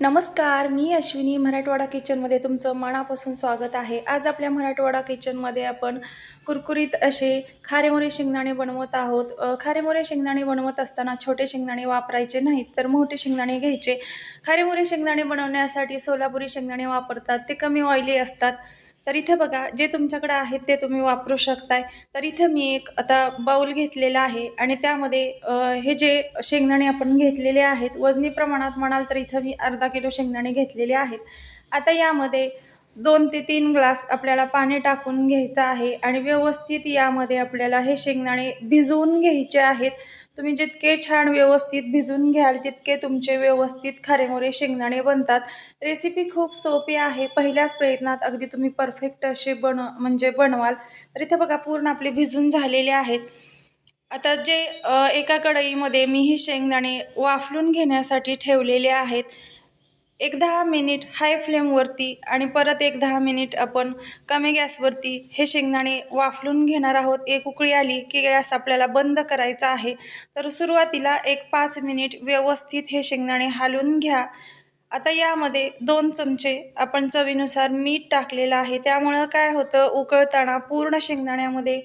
नमस्कार मी अश्विनी मराठवाडा किचनमध्ये तुमचं मनापासून स्वागत आहे. आज आपल्या मराठवाडा किचनमध्ये आपण कुरकुरीत असे खारेमोरे शेंगदाणे बनवत आहोत. खारेमोरे शेंगदाणे बनवत असताना छोटे शेंगदाणे वापरायचे नाहीत तर मोठे शेंगदाणे घ्यायचे. खारेमोरे शेंगदाणे बनवण्यासाठी सोलापुरी शेंगदाणे वापरतात ते कमी ऑइली असतात. तर इथे बघा जे तुमच्याकडे आहेत ते तुम्ही वापरू शकताय. तर इथे मी एक आता बाऊल घेतलेला आहे आणि त्यामध्ये हे जे शेंगदाणे आपण घेतलेले आहेत वजनी प्रमाणात म्हणाल तर इथं मी अर्धा किलो शेंगदाणे घेतलेले आहेत. आता यामध्ये दोन ते तीन ग्लास आपल्याला पाणी टाकून घ्यायचं आहे आणि व्यवस्थित यामध्ये आपल्याला हे शेंगदाणे भिजवून घ्यायचे आहेत. तुम्ही जितके छान व्यवस्थित भिजून घ्याल तितके तुमचे व्यवस्थित खारेमोरे शेंगदाणे बनतात. रेसिपी खूप सोपी आहे. पहिल्याच प्रयत्नात अगदी तुम्ही परफेक्ट असे बन म्हणजे बनवाल. तर इथे बघा पूर्ण आपले भिजून झालेले आहेत. आता जे एका कढईमध्ये मी ही शेंगदाणे वाफलून घेण्यासाठी ठेवलेले आहेत. एक दहा मिनिट हाय फ्लेमवरती आणि परत एक दहा मिनिट आपण कमी गॅसवरती हे शेंगदाणे वाफलून घेणार आहोत. एक उकळी आली की गॅस आपल्याला बंद करायचा आहे. तर सुरुवातीला एक पाच मिनिट व्यवस्थित हे शेंगदाणे हालून घ्या. आता यामध्ये दोन चमचे आपण चवीनुसार मीठ टाकलेलं आहे. त्यामुळं काय होतं? उकळताना पूर्ण शेंगदाण्यामध्ये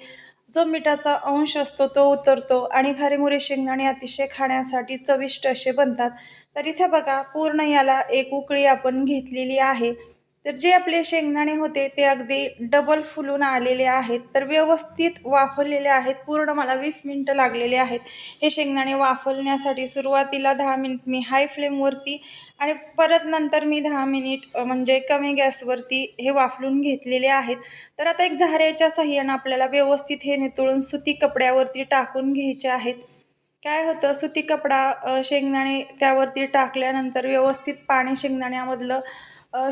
जो मिठाचा अंश असतो तो उतरतो आणि खारेमुरे शेंगदाणे अतिशय खाण्यासाठी चविष्ट असे बनतात. तर इथे बघा पूर्ण याला एक उकळी आपण घेतलेली आहे. तर जे आपले शेंगदाणे होते ते अगदी डबल फुलून आलेले आहेत. तर व्यवस्थित वाफरलेले आहेत. पूर्ण मला वीस मिनटं लागलेले आहेत. हे शेंगदाणे वाफवण्यासाठी सुरुवातीला दहा मिनिट मी हाय फ्लेमवरती आणि परत नंतर मी दहा मिनिट म्हणजे कमी गॅसवरती हे वाफलून घेतलेले आहेत. तर आता एक झाऱ्याच्या सहाय्यानं आपल्याला व्यवस्थित हे नितळून सुती कपड्यावरती टाकून घ्यायचे आहेत. काय होतं सुती कपडा शेंगदाणे त्यावरती टाकल्यानंतर व्यवस्थित पाणी शेंगदाण्यामधलं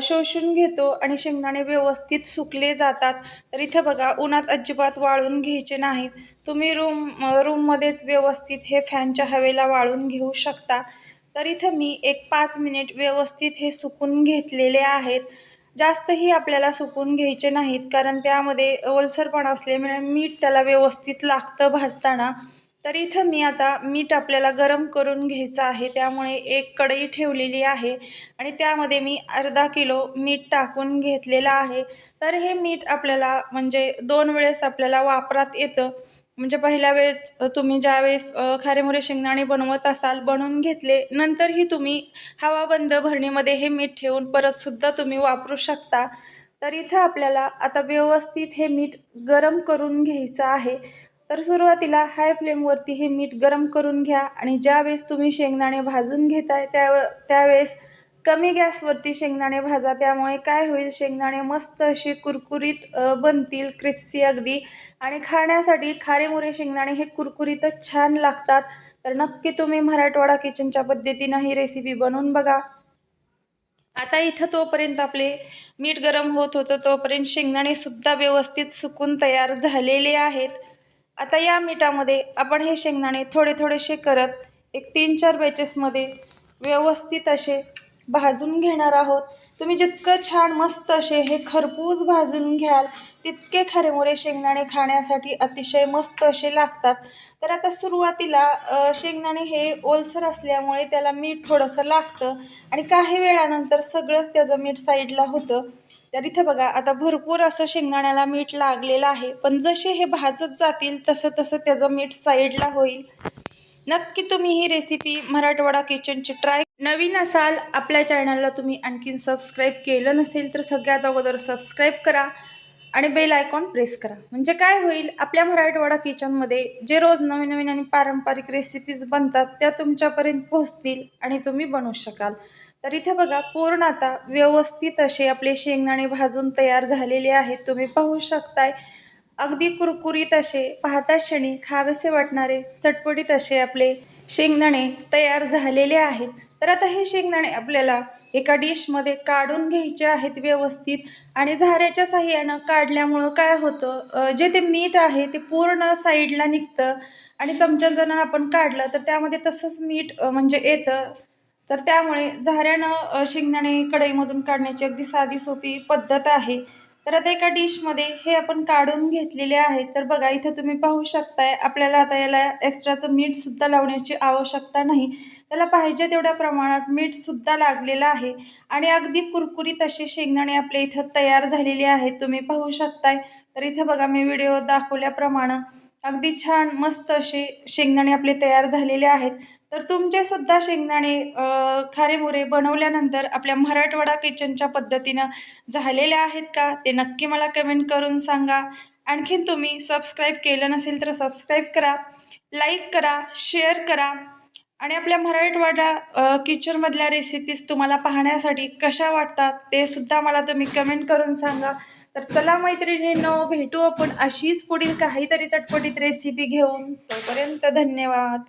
शोषून घेतो आणि शेंगदाणे व्यवस्थित सुकले जातात. तर इथं बघा उन्हात अजिबात वाळून घ्यायचे नाहीत. तुम्ही रूम रूममध्येच व्यवस्थित हे फॅनच्या हवेला वाळून घेऊ शकता. तर इथं मी एक पाच मिनिट व्यवस्थित हे सुकून घेतलेले आहेत. जास्तही आपल्याला सुकून घ्यायचे नाहीत कारण त्यामध्ये ओलसरपणा असल्यामुळे मीठ त्याला व्यवस्थित लागतं भाजताना. तर इथं मी आता मीठ आपल्याला गरम करून घ्यायचं आहे. त्यामुळे एक कढई ठेवलेली आहे आणि त्यामध्ये मी अर्धा किलो मीठ टाकून घेतलेलं आहे. तर हे मीठ आपल्याला म्हणजे दोन वेळेस आपल्याला वापरात येतं. म्हणजे पहिल्या वेळेस तुम्ही ज्यावेळेस खारेमुरे शेंगदाणे बनवत असाल बनवून घेतले नंतरही तुम्ही हवाबंद भरणीमध्ये हे मीठ ठेवून परतसुद्धा तुम्ही वापरू शकता. तर इथं आपल्याला आता व्यवस्थित हे मीठ गरम करून घ्यायचं आहे. तर सुरुवातीला हाय फ्लेमवरती हे मीठ गरम करून घ्या आणि ज्यावेळेस तुम्ही शेंगदाणे भाजून घेताय त्या त्यावेळेस कमी गॅसवरती शेंगदाणे भाजा. त्यामुळे काय होईल शेंगदाणे मस्त असे कुरकुरीत बनतील क्रिप्सी अगदी. आणि खाण्यासाठी खारेमुरे शेंगदाणे हे कुरकुरीतच छान लागतात. तर नक्की तुम्ही मराठवाडा किचनच्या पद्धतीनं ही रेसिपी बनवून बघा. आता इथं तोपर्यंत आपले मीठ गरम होत होतं तोपर्यंत शेंगदाणे सुद्धा व्यवस्थित सुकून तयार झालेले आहेत. आता या मिठामध्ये आपण हे शेंगदाणे थोडे थोडेसे करत एक तीन चार बॅचेसमध्ये व्यवस्थित असे भाजून घेणार आहोत. तुम्ही जितकं छान मस्त असे हे खरपूस भाजून घ्याल तितके खरेमुरे शेंगदाणे खाण्यासाठी अतिशय मस्त असे लागतात. तर आता सुरुवातीला शेंगदाणे हे ओलसर असल्यामुळे त्याला मीठ थोडंसं लागतं आणि काही वेळानंतर सगळंच त्याचं मीठ साईडला होतं. तर इथे बघा आता भरपूर असं शेंगदाण्याला मीठ लागलेलं आहे. पण जसे हे भाजत जातील तसं तसं त्याचं मीठ साईडला होईल. नक्की तुम्ही ही रेसिपी मराठवाडा किचनची ट्राय नवीन असाल आपल्या चॅनलला तुम्ही आणखीन सबस्क्राईब केलं नसेल तर सगळ्यात अगोदर सबस्क्राईब करा. आणि बेल आयकॉन प्रेस करा. म्हणजे काय होईल? आपल्या मराठवाडा किचनमध्ये जे रोज नवीन नवीन आणि पारंपरिक रेसिपीज बनतात त्या तुमच्यापर्यंत पोहोचतील आणि तुम्ही बनवू शकाल. तर इथे बघा पूर्ण आता व्यवस्थित असे आपले शेंगदाणे भाजून तयार झालेले आहेत. तुम्ही पाहू शकताय. अगदी कुरकुरीत असे पाहता क्षणी खावेसे वाटणारे चटपटीत असे आपले शेंगदाणे तयार झालेले आहेत. तर आता हे शेंगदाणे आपल्याला एका डिशमध्ये काढून घ्यायचे आहेत व्यवस्थित आणि झाऱ्याच्या साह्यानं काढल्यामुळं काय होतं जे ते मीठ आहे ते पूर्ण साईडला निघतं आणि चमच्यानं आपण काढलं तर त्यामध्ये तसंच मीठ म्हणजे येतं. तर त्यामुळे झाऱ्यानं शेंगदाणे कढईमधून काढण्याची अगदी साधी सोपी पद्धत आहे. तर आता एका डिशमध्ये हे आपण काढून घेतलेले आहे. तर बघा इथं तुम्ही पाहू शकताय आपल्याला आता याला एक्स्ट्राचं मीठसुद्धा लावण्याची आवश्यकता नाही. त्याला पाहिजे तेवढ्या प्रमाणात मीठसुद्धा लागलेलं आहे. आणि अगदी कुरकुरीत असे शेंगदाणे आपले इथं तयार झालेले आहेत. तुम्ही पाहू शकताय. तर इथं बघा मी व्हिडिओ दाखवल्याप्रमाणे अगदी छान मस्त असे शेंगदाणे आपले तयार झालेले आहेत. तर तुमचेसुद्धा शेंगदाणे खारेमुरे बनवल्यानंतर आपल्या मराठवाडा किचनच्या पद्धतीनं झालेले आहेत का? ते नक्की मला कमेंट करून सांगा. आणखीन तुम्ही सबस्क्राईब केलं नसेल तर सबस्क्राईब करा लाईक करा शेअर करा. आणि आपल्या मराठवाडा किचनमधल्या रेसिपीज तुम्हाला पाहण्यासाठी कशा वाटतात ते सुद्धा मला तुम्ही कमेंट करून सांगा. तर चला मैत्रिणींनो भेटू आपण अशीच पुढील काहीतरी चटपटीत रेसिपी घेऊन. तोपर्यंत धन्यवाद.